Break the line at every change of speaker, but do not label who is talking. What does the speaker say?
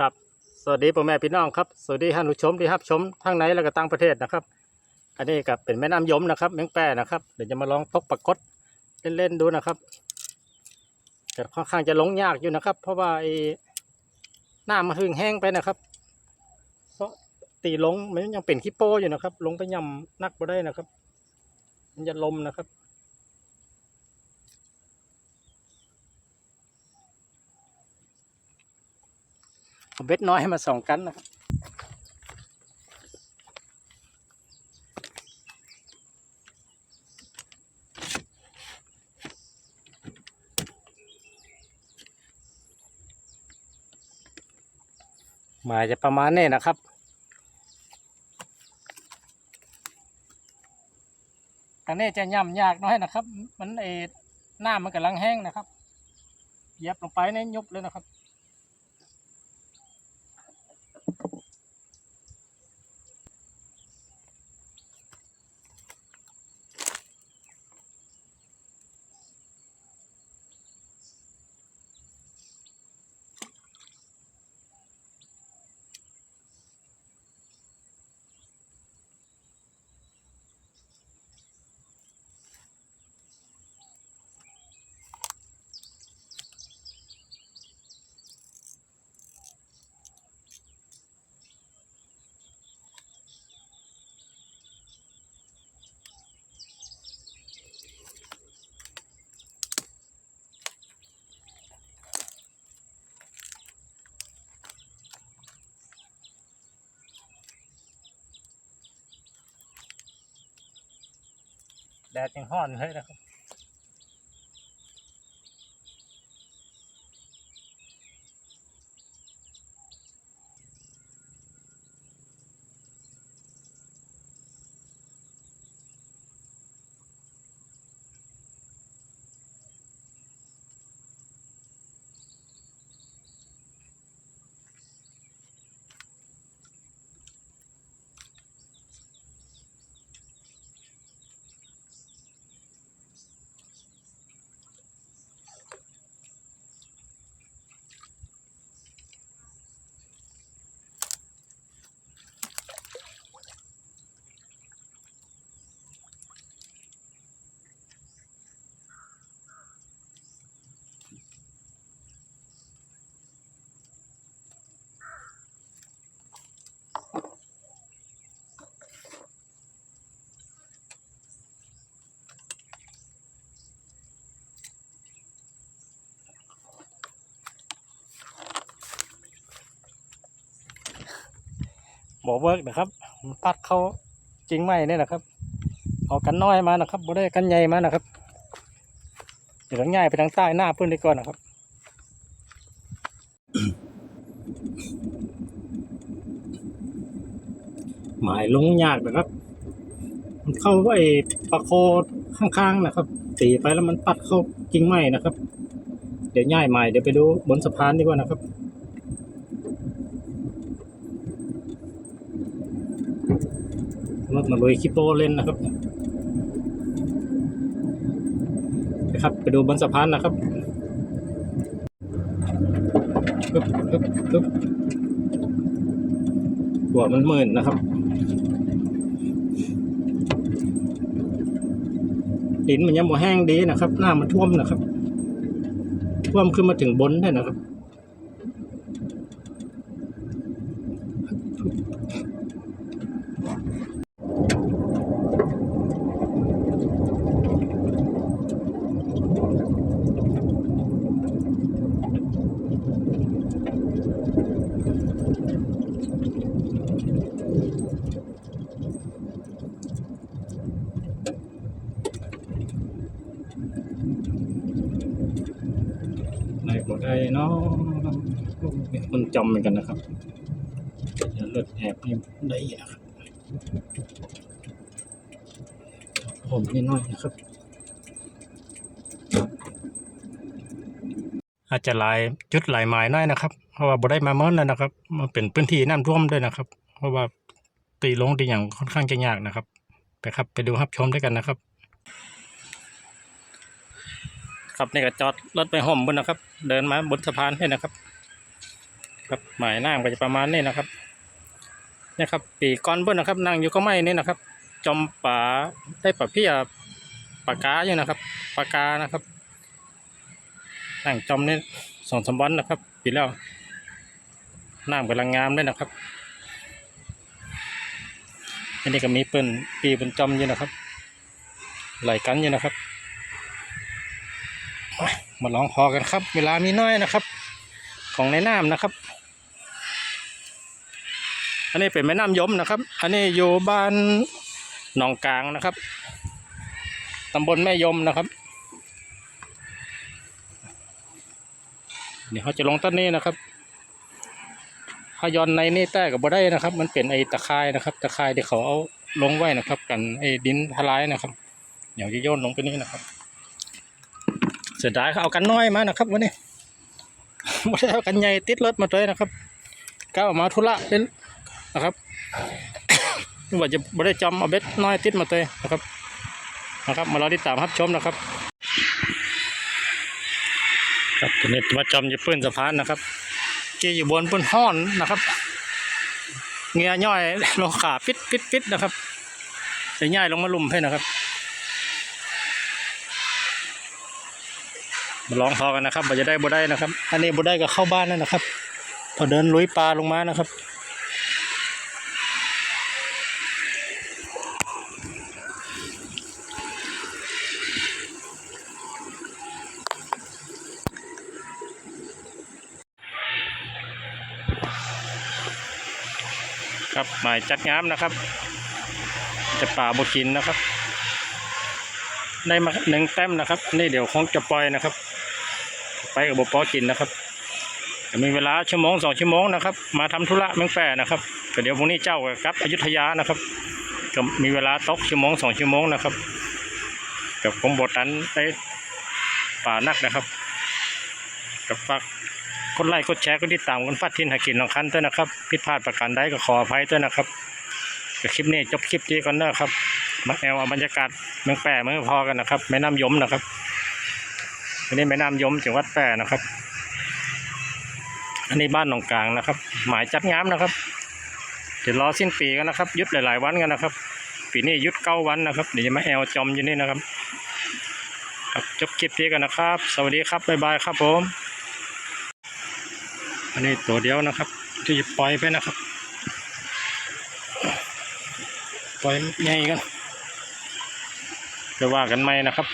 ครับสวัสดีพ่อแม่พี่น้องครับสวัสดีท่านผู้ชมที่รับชมทั้งในและก็ต่างประเทศนะครับ อันนี้ก็เป็นแม่น้ำยมนะครับแมงแป้นะครับเดี๋ยวจะมาลองตกปลากดเล่นๆดูนะครับแต่ค่อนข้างจะลงยากอยู่นะครับ เพราะว่าไอ้หน้ำมันหึงแห้งไปนะครับเพราะตีลงมันยังเป็นขี้โป้อยู่นะครับ ลงไปย่ำนักบ่ได้นะครับ มันจะลมนะครับ เบ็ดน้อยให้มาสองกันนะครับมาจะประมาณนี้นะครับอันนี้จะย่ำยากน้อยนะครับ มันเอหน้ามันกำลังแห้งนะครับเหยียบลงไปในยุบเลยนะครับ แดดยังห้อนเลยนะครับ บอกเวิร์กนะครับมันตัดเข้าจริงไหมเนี่ยนะครับเอากันน้อยมานะครับบ่ได้กันใหญ่มานะครับเดี๋ยวงง่ายไปทางใต้หน้าเพื่อนดีก่อนนะครับหมายลงยากนะครับ มันเข้าไอ้ปลาโคข้างๆนะครับตีไปแล้วมันปัดเข้ากิ่งไม้นะครับ เดี๋ยวง่ายใหม่เดี๋ยวไปดูบนสะพานดีกว่านะครับ ถมาลุยคริปโปเล่นนะครับนะครับ ไปดูบนสะพานนะครับปึ๊บปึ๊บปึ๊บหัวมันหมื่นนะครับ ดินมันยังบ่แห้งดีนะครับ หน้ามันท่วมนะครับ ท่วมขึ้นมาถึงบนได้นะครับ บ่ได้เนาะเป็นคนจำเหมือนกันนะครับจะเลือดแอบนี่ได้นะครับผมนิดหน่อยนะครับ อาจจะหลายจุดหลายหมายน่อยนะครับ เพราะว่าบ่ได้มาเมินแล้วนะครับ มันเป็นพื้นที่น้ำท่วมด้วยนะครับ เพราะว่าตีลงตีอย่างค่อนข้างจะยากนะครับ ไปครับ ไปดูรับชมด้วยกันนะครับ ครับนี่ก็จอดรถไปห่มบนนะครับ เดินมาบนสะพานให้นะครับ ครับหมายน้ำก็จะประมาณนี้นะครับนี่ครับ ปีก้อนเบิ้ลนะครับนั่งอยู่ก็ไม่นี่นะครับจอมป่าได้ปลาเพียปากาอยู่นะครับปากานะครับนั่งจอมนี่สองสามวันนะครับปีแล้วน้ำกำลังงามเลยนะครับอันนี้ก็มีเปิ้นปีเป็นจอมอยู่นะครับ ไหลกันอยู่นะครับ มาลองพอกันครับ เวลามีน้อยนะครับ ของในน้ำนะครับ อันนี้เป็นแม่น้ำยมนะครับ อันนี้อยู่บ้านหนองกลางนะครับตำบลแม่ยมนะครับ เดี๋ยวเขาจะลงต้นนี้นะครับถ้าย้อนในนี่แต้กับบ่ได้นะครับ มันเป็นไอ้ตะไคร่นะครับ ตะไคร่ที่เขาเอาลงไว้นะครับ กันไอ้ดินทลายนะครับ เดี๋ยวจะโยนลงไปนี่นะครับ เสียดายเขาเอากันน้อยมานะครับวันนี้ไม่ได้เอากันใหญ่ติดรถมาด้วยนะครับก้าวมาธุระเป็นนะครับไม่ว่าจะไม่ได้จำเอาเบ็ดน้อยติดมาด้วยนะครับนะครับ มารอติดตามรับชมนะครับ ครับตัวนี้มาจำอยู่ปืนสะพานนะครับเกี่ยอยู่บนปืนห้อนนะครับเงียย่อยลงขาปิดปิดปิดนะครับจะย่ายลงมาลุ่มให้นะครับ มาลองพอกันนะครับว่าจะได้บ่ได้นะครับ อันนี้บ่ได้ก็เข้าบ้านแล้วนะครับ พอเดินลุยปลาลงมานะครับครับหมายจัดงามนะครับ จะป่าบกินนะครับ ได้มาหนึ่งแต้มนะครับ นี่เดี๋ยวคงจะปล่อยนะครับ ไปกับบปอกินนะครับจะมีเวลาชั่วโมงสองชั่วโมงนะครับ มาทำธุระเมืองแปรนะครับเดี๋ยวพรุ่งนี้เจ้ากับกลับอยุธยานะครับก็มีเวลาตกชั่วโมงสองชั่วโมงนะครับกับผมบทนั้นได้ป่านักนะครับกับฝากกดไลค์กดแชร์กดติดตามกันฟัดทินหากินของคันด้วยนะครับ ผิดพลาดประการใดก็ขออภัยด้วยนะครับกับคลิปนี้จบคลิปนี้ก่อนนะครับ มาแอลเอาบรรยากาศเมืองแปรเมืองพอกันนะครับ แม่น้ำยมนะครับอันนี้แม่น้ำยมจังหวัดแปรนะครับ อันนี้บ้านหนองกลางนะครับ หมายจัดงามนะครับเดี๋ยวรอสิ้นปีกันนะครับยุดหลาย ๆ วันกันนะครับ ปีนี้ยุดเก้าวันนะครับเดี๋ยวจะมาแอลจอมอยู่นี่นะครับครับจบคลิปนี้กันนะครับ สวัสดีครับบ๊ายบายครับผม อันนี้ตัวเดียวนะครับ ที่จะปล่อยไปนะครับ ปล่อยใหญ่กัน จะว่ากันไหมนะครับ